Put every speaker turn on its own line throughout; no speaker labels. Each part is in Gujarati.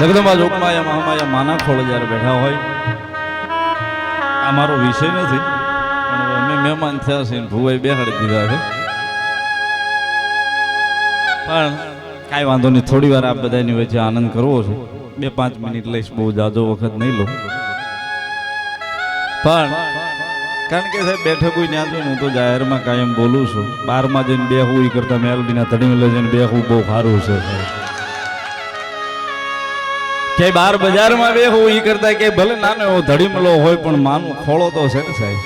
જગદંબા જોગમાયા મહામાયા માના ખોળે જ્યારે બેઠા હોય, આ મારો વિષય નથી, પણ અમે મહેમાન થયા છે ભુવાઈ બેહાડી દીધા છે. પણ કાંઈ વાંધો નહીં, થોડી વાર આપ બધાની વચ્ચે આનંદ કરવો છે. બે પાંચ મિનિટ લઈશ, બહુ જાજો વખત નહીં લો. પણ કારણ કે સાહેબ, બેઠક કોઈ ત્યાં છું હું તો જાહેરમાં કાયમ બોલું છું. બારમાં જઈને બે હું એ કરતા મેલડીના તડીને લઈ જઈને બે હું બહુ સારું છે. સાહેબ કે બાર બજારમાં બે હું એ કરતા કે ભલે નાનો એવો ધડીમલો હોય, પણ માનું ખોળો તો છે ને સાહેબ.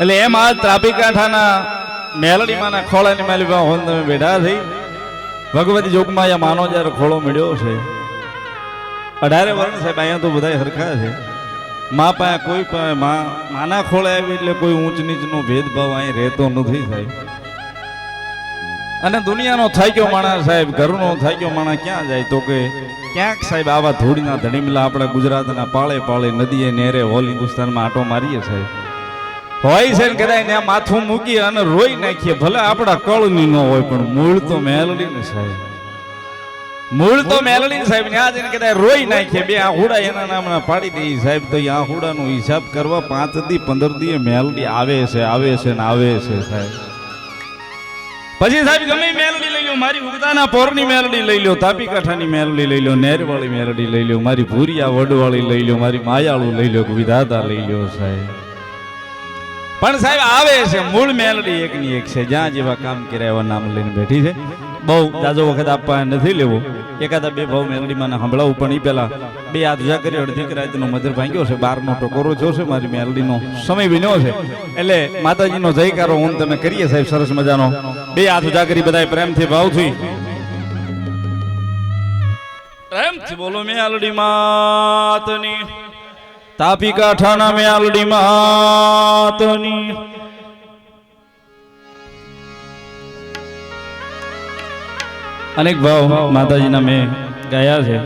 એટલે એમ આ ત્રાપી કાંઠાના મેલડીમાંના ખોળાની માલી હોન તમે બેઠા થઈ. ભગવતી જોગમાં માનો જ્યારે ખોળો મળ્યો છે. અઢારે વર્ષ સાહેબ, અહીંયા તો બધા હરખા છે. મા પાસે કોઈ મા, માના ખોળે આવી એટલે કોઈ ઊંચ નીચનો ભેદભાવ અહીં રહેતો નથી સાહેબ. અને દુનિયાનો થાક્યો માણસ સાહેબ, ઘરનો થાક્યો માણસ, ક્યાં જાય તો કે? ક્યાંક સાહેબ આવા ધૂળના ધડીમલા આપણા ગુજરાતના પાળે પાળે નદીએ નેરે હોલ હિન્દુસ્તાનમાં આટો મારીએ સાહેબ. હોય છે ને કદાચ ત્યાં માથું મૂકી અને રોઈ નાખીએ, ભલે આપણા કળની ન હોય, પણ મૂળ તો મેલડી ને સાહેબ. મૂળ તો મેલડી સાહેબ ત્યાં જઈને કદાચ રોઈ નાખીએ, બે આહુડા એના નામના પાડી દઈએ સાહેબ, તો આહુડાનો હિસાબ કરવા પાંચ દી, પંદર દી મેલડી આવે છે આવે છે ને આવે છે સાહેબ. પછી સાહેબ, ગમે મેલડી લઈ લો મારી ઉગતાના પોરની મેલડી લઈ લો તાપી કાંઠાની મેલડી લઈ લો નેરવાળી મેલડી લઈ લો મારી ભૂરિયા વડવાળી લઈ લો મારી માયાળું લઈ લો વિધાતા લઈ લો સાહેબ. પણ સાહેબ, આવે છે, મૂળ મેલડી એકની એક છે, જ્યાં જેવા કામ કર્યા એવા નામ લઈને બેઠી છે. બહુ જાજો વખત આપવા નથી લેવો. એકાદા બે ભાવ મેલડીમાં સંભળાવું પણ એ પેલા બે હાથ ઉજા કરી અડધી રાતનો મધર ભાંગ્યો છે, બારનો ટકોરો થયો છે, મારી મેલડીનો સમય વિન્યો છે. એટલે માતાજીનો જયકારો હું તમે કરીએ સાહેબ, સરસ મજાનો. બે હાથ ઉજા કરી બધા પ્રેમથી ભાવથી. પ્રેમથી બોલો મેલડી માતની. તાપી કાઠાના મેલડી માતની. અનેક ભાવ માતાજીના મેં ગાયા છે.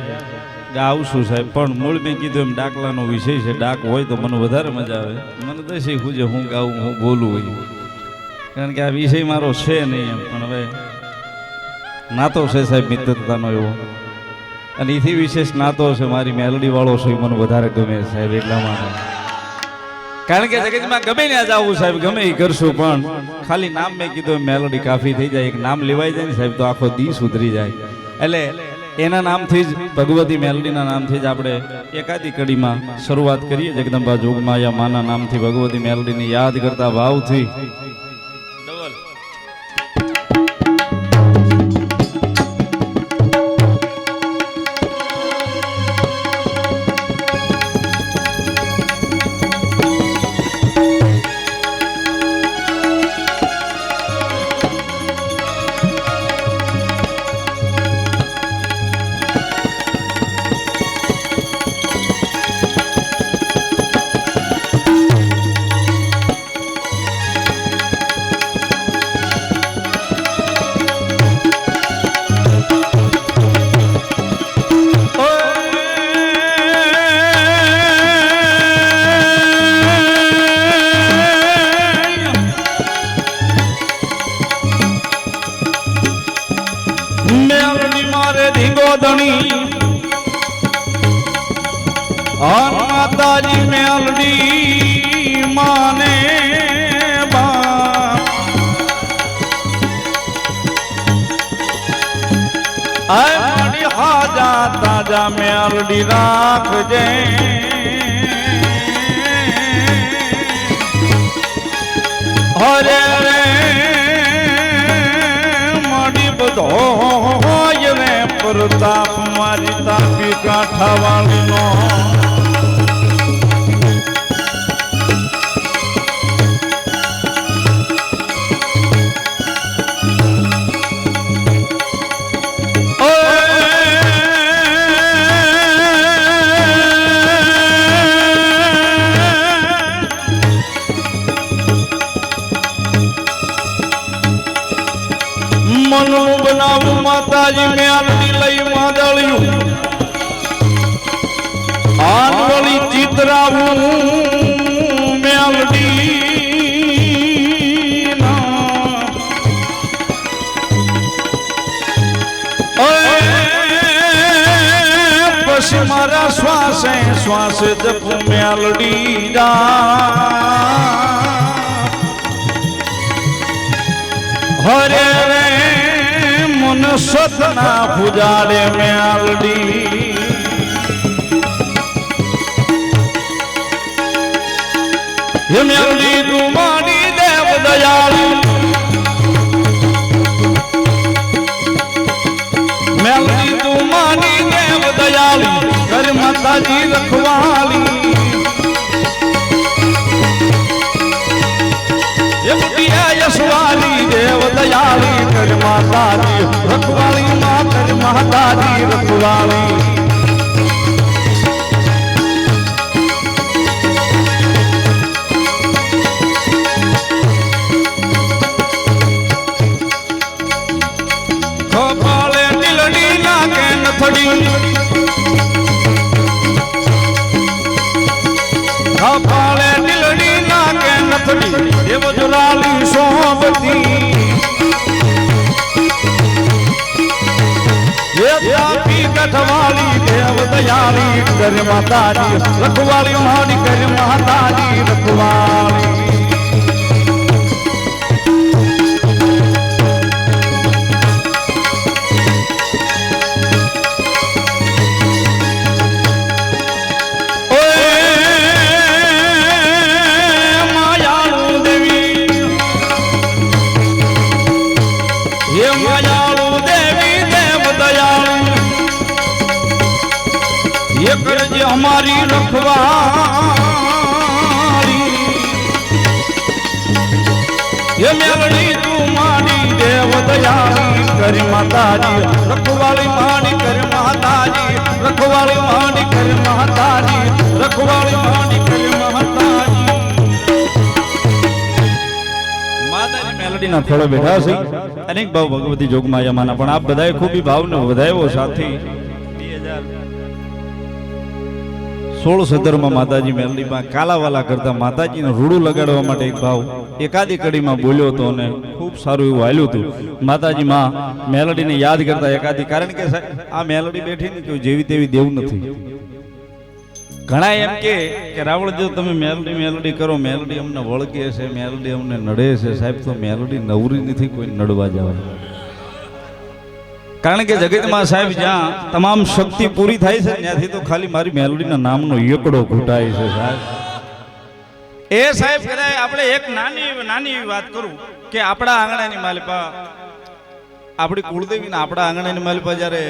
ગાવું છું સાહેબ, પણ મૂળ મેં કીધું એમ ડાકલાનો વિષય છે, ડાક હોય તો મને વધારે મજા આવે. મને તો શીખવું છે હું ગાવું હું બોલું હોય. કારણ કે આ વિષય મારો છે નહીં એમ, પણ હવે નાતો છે સાહેબ મિત્રતાનો એવો. અને એથી વિશેષ નાતો છે, મારી મેલડી વાળો છે, એ મને વધારે ગમે સાહેબ એટલા માટે. કારણ કે જગતમાં ગમે ત્યાં જવું સાહેબ, ગમે એ કરશું, પણ ખાલી નામ મેં કીધું, મેલોડી કાફી થઈ જાય, એક નામ લેવાઈ જાય ને સાહેબ, તો આખો દી સુધરી જાય. એટલે એના નામથી જ, ભગવતી મેલડીના નામથી જ આપણે એકાદી કડીમાં શરૂઆત કરીએ, જગદંબા જોગમાયા માના નામથી ભગવતી મેલડીને યાદ કરતા ભાવથી. અન માતાજી મેલડી માને હાજા તાજા મેલડી રાખજે. હરે રે મડી બધો હોય પ્રતાપ મારી તાપી કાંઠા શ્વાસે શ્વાસે જપું મેલડી જા હરે રે મન સતના પૂજાડે મેલડી હે મેલડી તું મારી દેવ દયાળી મેલડી તું મારી દેવ દયાળી કર માતાજી રખવાલી યશવાલી દેવ દયાલી કર માતાજી રખવાલી માં કર માતાજી રખવાલી નથડી દેવ દુલાલી સોમતી. એ તાપી કઠવાલી દેવ દયાળી કર માતાજી, રખવાળી મારી કર માતાજી, રખવાળી. કરજે અમારી રખવાળી. હે તું મારી દેવ દયાળી, કરી માતાજી. રખવાળી માણી કરી માતાજી. રખવાળી માણી કરી માતાજી. રખવાળી માણી કરી માતાજી. ભાવ ભગવતી જોગમાયામાંના, પણ આપ બધાએ ખૂબી ભાવને વધાવ્યો સાથી. સોળ સદરમાં માતાજી મેલડીમાં કાલાવાલા કરતા માતાજીને રૂડું લગાડવા માટે એક ભાવ એકાદી કડીમાં બોલ્યો હતો અને ખૂબ સારું એવું હાલ્યું હતું. માતાજી માં મેલડીને યાદ કરતા એકાદી, કારણ કે આ મેલડી બેઠી ને કોઈ જેવી તેવી દેવ નથી. ઘણા એમ કે રાવળ, જો તમે મેલડી મેલડી કરો, મેલડી અમને વળગે છે, મેલડી અમને નડે છે સાહેબ, તો મેલડી નવરી નથી, કોઈ નડવા જવા. કારણ કે જગતમાં સાહેબ જ્યાં તમામ શક્તિ પૂરી થાય છે, ત્યાંથી તો ખાલી મારી મેલડીના નામનો એકડો ઘૂંટાય છે સાહેબ. એ સાહેબ કદાચ આપણે એક નાની નાની વાત કરું કે આપણા આંગણાની માલિપા, આપણી કુળદેવીના આપણા આંગણાની માલિપા જ્યારે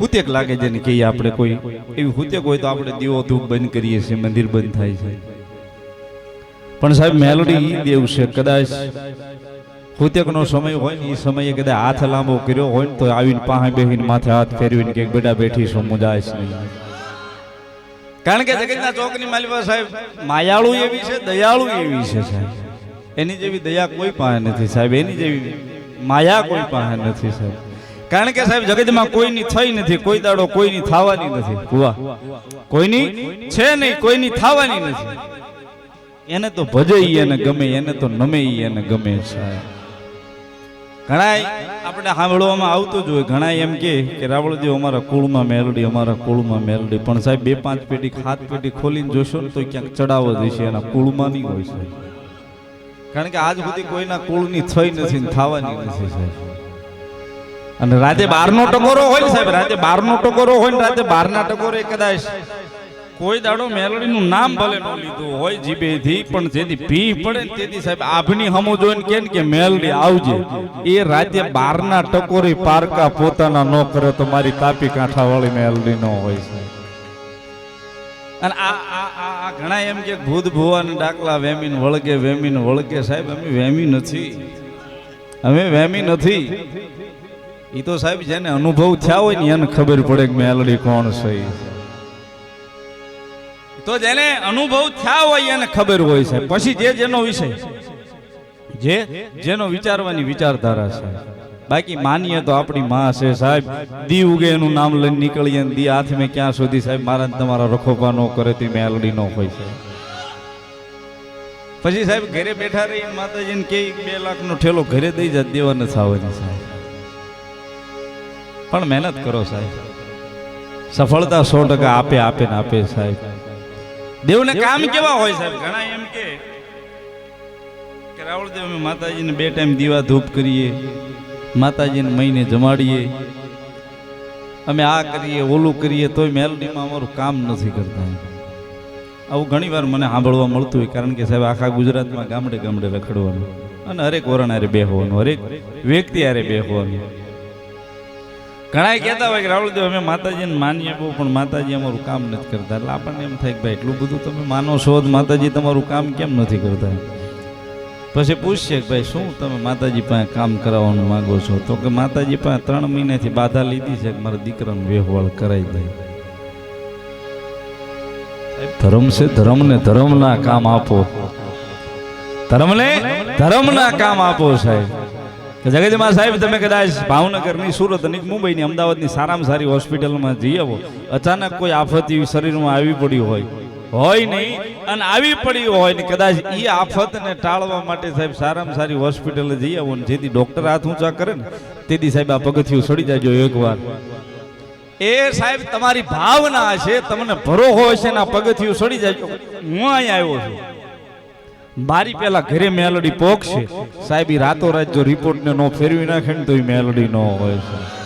હુતેક લાગે છે ને કહીએ આપણે કોઈ, એવી હુતેક હોય તો આપણે દીવો, ધૂપ બંધ કરીએ છીએ, મંદિર બંધ થાય છે. પણ સાહેબ, મેલોડી દેવ છે, કદાચ હુતેકનો સમય હોય ને એ સમયે કદાચ હાથ લાંબો કર્યો હોય ને તો આવીને પાસે બેહીને માથે હાથ ફેરવીને કે બેટા બેઠી સમુદાય મુજાય છે. કારણ કે જગતના ચોકની માલિકા સાહેબ માયાળુ એવી છે દયાળુ એવી છે સાહેબ. એની જેવી દયા કોઈ પાસે નથી સાહેબ. એની જેવી માયા કોઈ પાસે નથી સાહેબ. કારણ કે સાહેબ જગતમાં કોઈની થઈ નથી કોઈ દાડો કોઈની થવાની નથી. કુવા કોઈની છે નહીં કોઈની થવાની નથી. એને તો ભજે એને ગમે એને તો નમે એને ગમે સાહેબ. ઘણા આપણે સાંભળવામાં આવતું જ હોય. ઘણા એમ કે કે રાવળદેવ અમારા કુળમાં મેલડી અમારા કુળમાં મેલડી પણ સાહેબ, બે પાંચ પેટી હાથ પેટી ખોલીને જોશો તો ક્યાંક ચડાવો જશે એના કુળમાં નહીં હોય છે કારણ કે આજ સુધી કોઈના કુળની થઈ નથી ને થવાની નથી સાહેબ. અને રાતે બારનો ટકોરો હોય ને સાહેબ, રાતે બારનો ટકોરો હોય ને રાતે બારના ટકોરે કદાચ કોઈ દાડો મેલડીનું નામ ભલે ન લીધું હોય જીભેથી, પણ જેથી ભી પડે ને તેથી સાહેબ, આભની હમો જોઈને કે કે મેલડી આવજે. એ રાતે બારના ટકોરી પારકા પોતાના ન કરે તો મારી તાપી કાંઠા વાળી મેલડી ન હોય છે અને આ આ આ ઘણા એમ કે ભૂત ભુવાન ડાકલા વેમીન વળગે વેમીન વળગે સાહેબ, અમે વેમી નથી. અમે વેમી નથી. એ તો સાહેબ જેને અનુભવ થયા હોય ને એને ખબર પડે કે મેલડી કોણ છે. તો જેને અનુભવ થયા હોય એને ખબર હોય છે પછી જે જેનો વિષય. જે જેનો વિચારવાની વિચારધારા છે. બાકી માનીએ તો આપણી માં છે સાહેબ. દી ઉગે એનું નામ લઈને નીકળીએ દી હાથ મેં ક્યાં સુધી સાહેબ મારા તમારા રખોપા ન કરે તે મેલડી નો હોય છે પછી સાહેબ ઘરે બેઠા રહી માતાજીને કે બે લાખ નો ઠેલો ઘરે દઈ જાય દેવાને થાવાની સાહેબ. પણ મહેનત કરો સાહેબ. સફળતા સો ટકા આપે આપે ને આપે સાહેબ. દેવને કામ કેવા હોય સાહેબ? ઘણા એમ કે કે રાવળદેવ અમે માતાજીને બે ટાઈમ દીવા ધૂપ કરીએ માતાજીને મહિને જમાડીએ. અમે આ કરીએ ઓલું કરીએ તોય મેલડીમાં અમારું કામ નથી કરતા. આવું ઘણી વાર મને સાંભળવા મળતું હોય કારણ કે સાહેબ આખા ગુજરાતમાં ગામડે ગામડે રખડવાનું. અને હરેક વરણ હારે બેહવાનું હરેક વ્યક્તિ હારે બેહવાનું. ઘણા કહેતા હોય કે રાહુલદેવ, અમે માતાજીને માનીએ બહુ, પણ માતાજી અમારું કામ નથી કરતા. એટલે આપણને એમ થાય કે ભાઈ, એટલું બધું તમે માનો છો જ, માતાજી તમારું કામ કેમ નથી કરતા? પછી પૂછશે કે ભાઈ, શું તમે માતાજી પાસે કામ કરાવવાનું માંગો છો? તો કે માતાજી પાસે ત્રણ મહિનાથી બાધા લીધી છે કે મારા દીકરાનો વ્યવહાર કરાવી દે. ધર્મ છે, ધર્મને ધર્મના કામ આપો. ધર્મને ધર્મના કામ આપો, સાહેબ. કે જગતમાં સાહેબ, તમે કદાચ ભાવનગરની સુરતની મુંબઈની અમદાવાદની સારામાં સારી હોસ્પિટલમાં જઈ આવો. અચાનક કોઈ આફત એવી શરીરમાં આવી પડી હોય. હોય નહીં, અને આવી પડી હોય ને કદાચ એ આફતને ટાળવા માટે સાહેબ સારામાં સારી હોસ્પિટલે જઈ આવો ને જેથી ડોક્ટર હાથ ઊંચા કરે ને, તેથી સાહેબ આ પગથિયું સડી જાજો એકવાર. એ સાહેબ, તમારી ભાવના છે, તમને ભરો હોય છે ને આ પગથિયું સડી જાય હું અહીંયા આવ્યો છું. મારી પેલા ઘરે મેલડી પોક છે સાહેબ રાતો રાત જો રિપોર્ટ ને નો ફેરવી નાખે ને તો એ મેલડી નો હોય છે.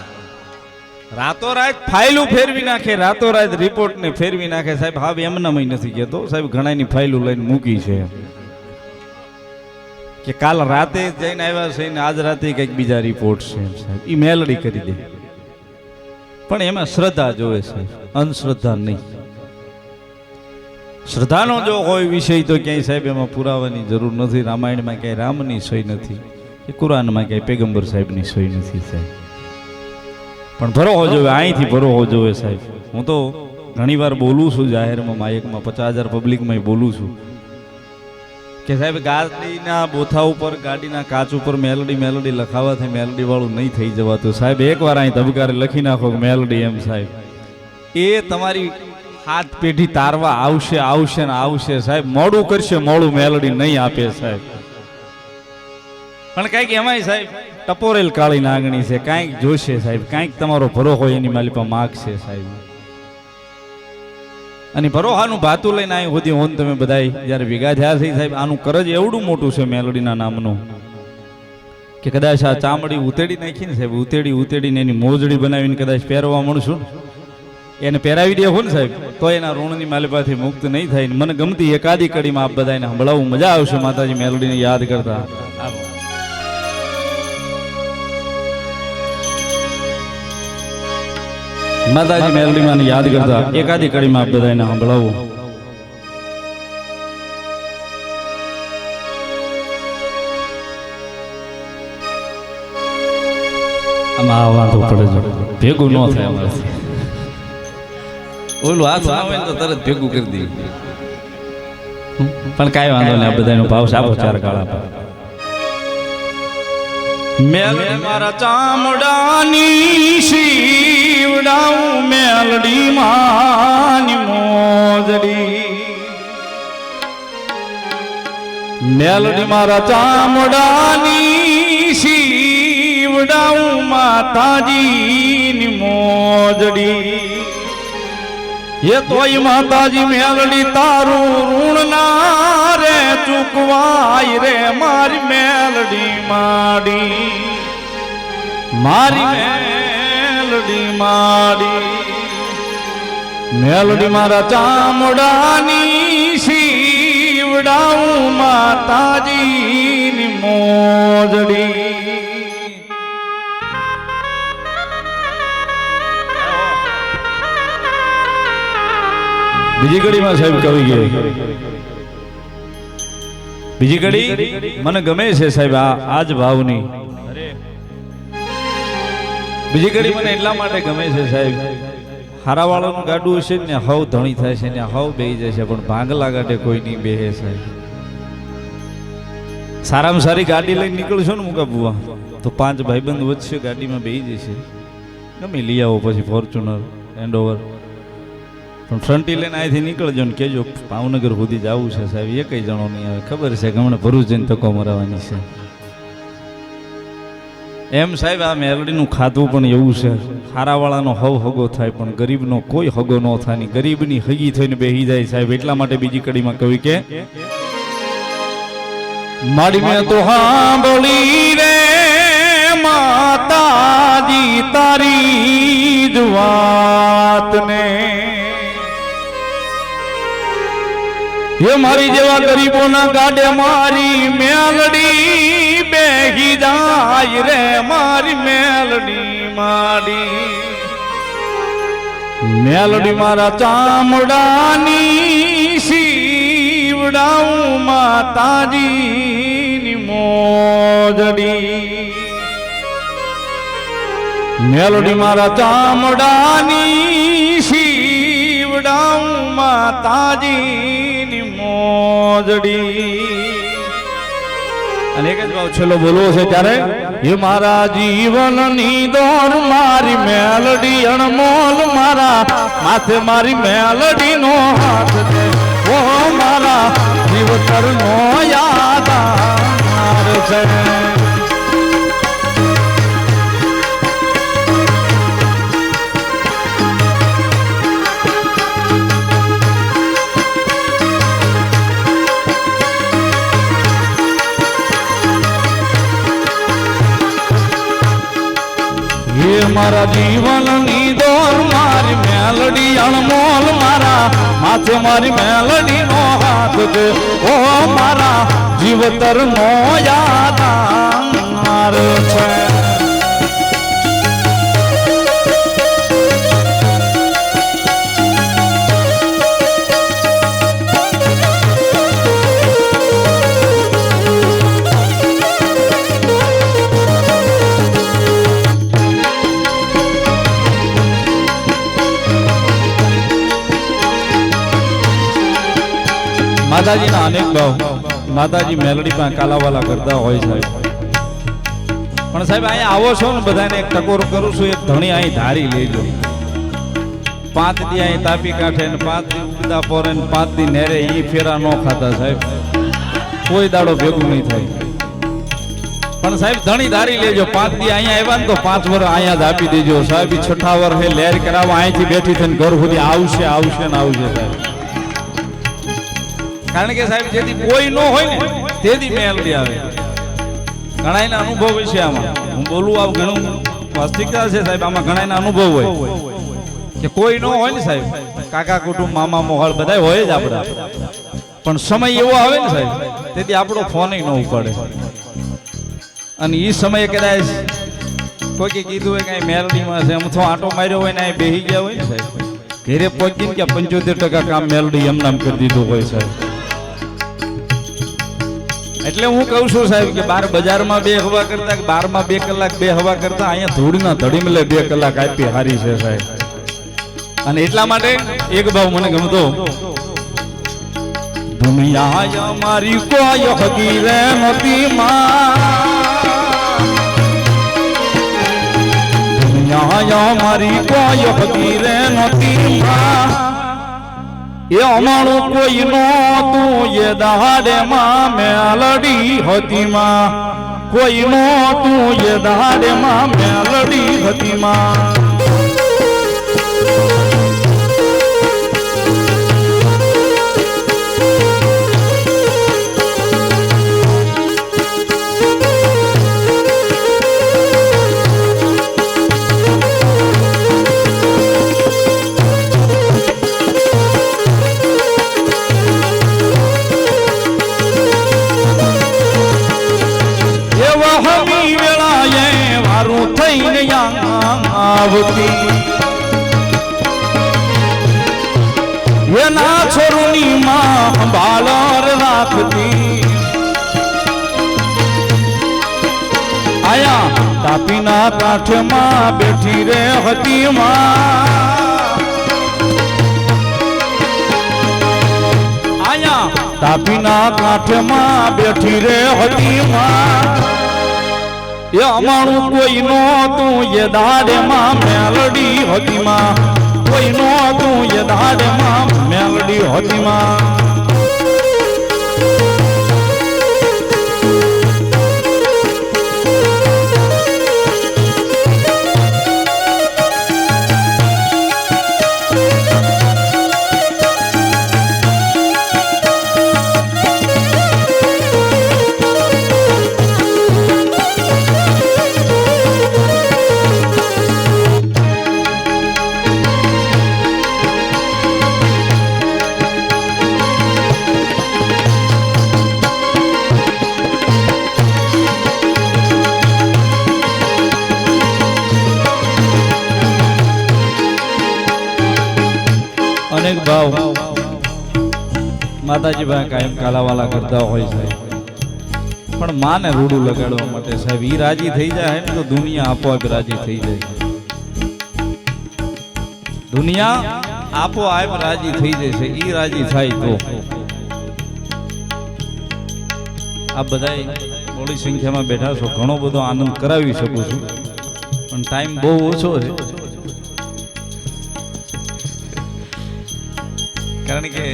રાતોરાત ફાઇલું ફેરવી નાખે રાતોરાત રિપોર્ટ ને ફેરવી નાખે. સાહેબ હા મય નથી કહેતો. સાહેબ ઘણાની ફાઇલું લઈને મૂકી છે. કે કાલ રાતે જઈને આવ્યા છે ને આજ રાતે કંઈક બીજા રિપોર્ટ છે સાહેબ. એ મેલડી કરી દે. પણ એમાં શ્રદ્ધા જોવે છે. અંધશ્રદ્ધા નહીં. શ્રદ્ધાનો જો હોય વિષય, તો ક્યાંય સાહેબ એમાં પુરાવાની જરૂર નથી. રામાયણમાં ક્યાંય રામની સોય નથી. કે કુરાનમાં ક્યાંય પેગંબર સાહેબની સોય નથી સાહેબ. પણ ભરોહો જોવે અહીંથી ભરોહો જોવે સાહેબ. હું તો ઘણી વાર બોલું છું જાહેરમાં, માયકમાં, પચાસ હજાર પબ્લિકમાં બોલું છું. કે સાહેબ ગાડીના બોથા ઉપર ગાડીના કાચ ઉપર મેલડી મેલડી લખાવાથી મેલડી વાળું નહીં થઈ જવાતું. સાહેબ, એકવાર અહીં ધબકારે લખી નાખો મેલડી એમ સાહેબ. એ તમારી હાથ પેઢી તારવા આવશે આવશે ને આવશે સાહેબ. મોડું કરશે, મોડું મેલડી નહીં આપે સાહેબ. પણ કંઈક એમાંય સાહેબ, ટપોરેલ કાળી નાગણી છે, કાંઈક જોશે સાહેબ. કાંઈક તમારો ભરો હોય એની માલિપા માગશે સાહેબ. અને ભરોહાનું ભાતું લઈને અહીં સુધી હોન તમે બધાય જ્યારે ભેગા થયા છે સાહેબ, આનું કરજ એવડું મોટું છે મેલડીના નામનું. કે કદાચ આ ચામડી ઉતેડી નાખી ને સાહેબ, ઉતેડી, ઉતેડીને એની મોજડી બનાવીને કદાચ પહેરવા મળશું. એને પહેરાવી દે ને સાહેબ. તો એના ઋણની માલિપાથી મુક્ત નહીં થાય મને ગમતી એકાદી કડીમાં આપ બધાને સંભળાવું. મજા આવશે માતાજી મેલોડીને યાદ કરતા. માતાજી મેલડીમાં યાદ કરતા. એકાદી કડીમાં આપ બધાને સંભળાવવું આમાં આ વાંધો પડે ભેગું ન થાય ઓલું હાથ આવે તો તરત ભેગું કરી દે પણ કાંઈ વાંધો નહીં આ બધાનો ભાવ સાબો ચાર કાળા પર. મેલડી મારા ચામડાની શીવડાઉં મેલડી માની મોજડી. મેલડી મારા ચામડાની શીવડાઉં માતાજીની મોજડી. એ તોય માતાજી મેલડી તારું ઋણ ના રે ચૂકવાય રે. મારી મેલડી માડી, મારી મેલડી માડી. મેલડી મારા ચામડાની શિવડાવું માતાજીની મોજડી. બીજી ઘડીમાં સાહેબ કવિ ગયો બીજી ઘડી મને ગમે છે સાહેબ આ જ ભાવની. બીજી ઘડી મને એટલા માટે ગમે છે સાહેબ. હારાવાળાનું ગાડું હશે ને હવ ધણી થાય છે ને હવ બેહી જશે પણ ભાંગલા ગાડે કોઈ નહીં બેહે સાહેબ. સારામાં સારી ગાડી લઈને નીકળશો ને મુકા બુવા તો પાંચ ભાઈબંધ વધશે ગાડીમાં બેસી જશે. ગમે લઈ આવો પછી ફોર્ચ્યુનર એન્ડોવર પણ ફ્રન્ટી લઈને અહીંથી નીકળજો ને કહેજો ભાવનગર સુધી જવું છે સાહેબ એ કઈ જણો નહીં આવે ખબર છે કે હમણાં ભરૂચ જઈને તકો મરાવાની છે. એમ સાહેબ, આ મેલડીનું ખાધું પણ એવું છે, હારાવાળાનો હવ હગો થાય પણ ગરીબનો કોઈ હગો ન થાયની ગરીબની હગી થઈને બેહી જાય સાહેબ, એટલા માટે બીજી કડીમાં કવિ કે માડી મેં તો સાંભળી રે, માતાજી તારી જ વાતને. એ મારી જેવા ગરીબોના ગાડે મારી મેલડી બેહી જાય રે મારી મેલડી માડી. મેલડી મારા ચામડાની શીવડાવું માતાજીની મોજડી. મેલડી મારા ચામડાની શીવડાવું માતાજીની મોજડી. અને એક જ ભાવ છેલ્લો બોલવો છે ત્યારે એ મારા જીવનની દોર મારી મેલડી અણમોલ, મારા માથે મારી મેલડી નો હાથ છે. ઓ મારા જીવતર નો યાદ છે. એ મારા જીવનની દોર, મારી મેલડી અણમોલ, મારા માથે મારી મેલડી નો હાથ છે. ઓ મારા જીવતર નો યાદાર છે. માતાજીના અનેક ભાવ. માતાજી મેલડી પાસે કાલાવાલા કરતા હોય સાહેબ પણ સાહેબ, અહીંયા આવો છો ને બધાને એક ટકોર કરું છું, એક ધણી અહીં ધારી લેજો. પાંચ દી અહીં તાપી કાંઠે ને પાંચ દી ઉગતા પોરે ને પાંચ દી નેરે એ ફેરા ન ખાતા સાહેબ. કોઈ દાડો ભેગું નહીં થાય. પણ સાહેબ, ધણી ધારી લેજો. પાંચ દી અહીંયા આવ્યા ને તો પાંચ વર અહીંયા આપી દેજો. સાહેબ છઠ્ઠા છઠ્ઠા હે લહેર કરાવવા અહીંથી બેઠી થઈને ઘર સુધી આવશે આવશે ને આવશે સાહેબ. કારણ કે સાહેબ, જેથી કોઈ ન હોય ને, તેથી મેલડી આવે. ઘણાયના અનુભવ છે આમાં. હું બોલું આ ઘણું વાસ્તવિકતા છે સાહેબ, આમાં ઘણાયના અનુભવ હોય. કે કોઈ ન હોય ને સાહેબ, કાકા કુટુંબ, મામા મોહળ બધા હોય જ આપણા. પણ સમય એવો આવે ને સાહેબ, તેથી આપણો ફોન ન ઉપાડે. અને એ સમયે કદાચ કોઈ કીધું હોય, કઈ મેલડીમાં છે, અમથો આંટો માર્યો હોય ને અહીં બેહી ગયા હોય ને સાહેબ. ઘેરે પહોંચીને કે પંચોતેર ટકા કામ મેલડી એમ નામ કરી દીધું હોય સાહેબ. એટલે હું કહું છું સાહેબ કે બાર બજારમાં બે હવા કરતા બારમાં બે કલાક બે હવા કરતા અહીંયા ધૂળના ધડીમલે બે કલાક આપી હારી છે સાહેબ. અને એટલા માટે એક ભાવ મને ગમતો દુનિયા અમારી કોઈ હકી રે નતી દુનિયા અમારી કોઈ હકી રે નતી એ અમારું કોઈ નહોતું, એ દહાડે માં મેલડી હતી માં કોઈ નહોતું, એ દહાડે માં મેલડી હતી માં કાંઠમાં બેઠી રે હતી માં. આયા, તાપીના કાંઠમાં બેઠી રે હતી માં. એ અમારું કોઈ નહોતું, એ દાડેમાં મેલડી હતી માં. કોઈ નહોતું, એ દાડેમાં મેલડી હતી માં. માતાજી ભાઈ કાયમ કાલાવાલા કરતા હોય છે. પણ માને રૂડું લગાડવા માટે સાહેબ, ઈ રાજી થઈ જાય ને તો દુનિયા આપોઆપ રાજી થઈ જાય. દુનિયા આપોઆપ રાજી થઈ જશે ઈ રાજી થાય તો. આ બધા મોડી સંખ્યામાં બેઠા છો, ઘણો બધો આનંદ કરાવી શકું છું. પણ ટાઈમ બહુ ઓછો છે. કારણ કે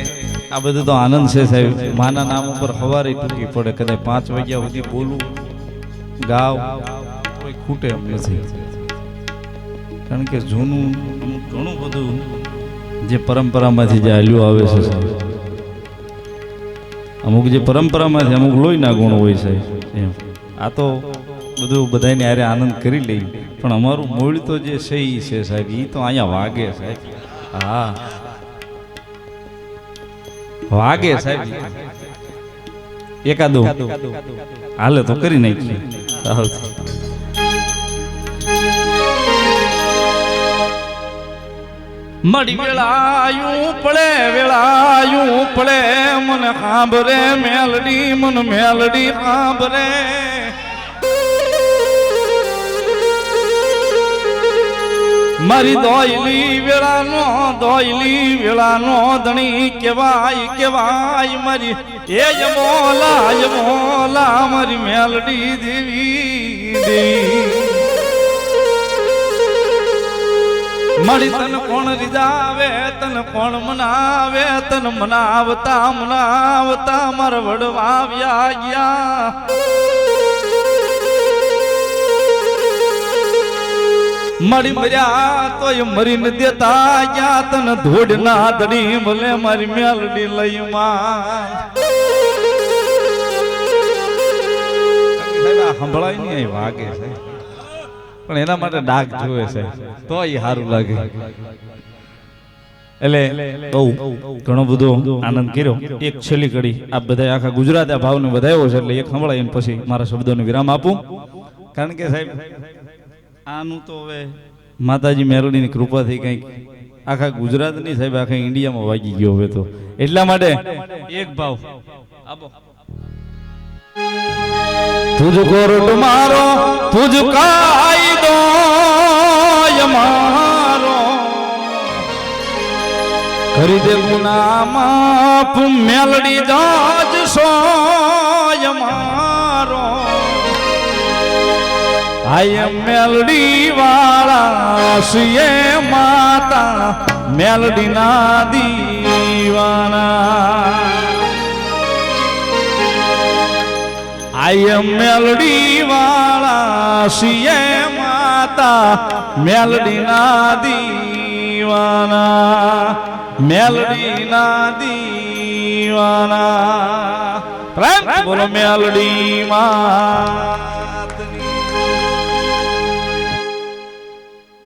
આ બધું તો આનંદ છે સાહેબ. માના નામ ઉપર હવારે તૂટી પડે. કદાચ પાંચ વાગ્યા સુધી બોલું. ગાવ. કોઈ ખૂટે એમ નથી. કારણ કે જૂનું ઘણું બધું જે પરંપરામાંથી જે હાલ્યું આવે છે સાહેબ. અમુક જે પરંપરામાંથી અમુક લોહીના ગુણ હોય છે એમ. આ તો બધું બધાને આરે આનંદ કરી લઈ પણ અમારું મૂળ તો જે છે એ છે સાહેબ. એ તો અહીંયા વાગે સાહેબ. હા. વાગે સાહેબ. એકાદો. હાલે તો કરી નાખી. મળી વેળાયું પડે વેળાયું પડે મને સાંભળે મેલડી મન મેલડી સાંભરે મારી દોયલી વેળાનો દોયલી વેળાનો ધણી કેવાય કેવાય મારી. એ યમોલા યમોલા મારી મેલડી દેવી મળી તન કોણ રીજાવે, તન કોણ મનાવે, તન મનાવતા મનાવતા મારા વડવા આવ્યા ગયા. મળી મર્યા તોય મરી ન દેતા ગયા તન ધોડ ના દડી ભલે મારી મેલડી લઈ માં સંભળાય નહીં વાગે છે. પણ એના માટે ડાક જોવે છે. તો એ સારું લાગે. એટલે બહુ ઘણો બધો આનંદ કર્યો. એક છેલ્લી કડી આ બધા આખા ગુજરાત આ ભાવને વધાયો છે, એટલે એક સંભળાય પછી મારા શબ્દોને વિરામ આપું. કારણ કે સાહેબ આનું તો હવે માતાજી મેરડીની કૃપાથી કંઈક આખા ગુજરાતની સાહેબ આખા ઇન્ડિયામાં વાગી ગયો હવે તો. એટલા માટે એક ભાવ. આપો તુજ કોરટ મારો તુજ કાયદો મારો કરી દે ગુના માપ મેલડી જાજ સોય આય મેલડી વાળા સુયે માતા મેલડી ના દીવાના આય મેલડી વાળા સિયે માતા મેલડી ના દીવાના. મેલડી ના દીવાના. પ્રેમ બોલો મેલડી માતની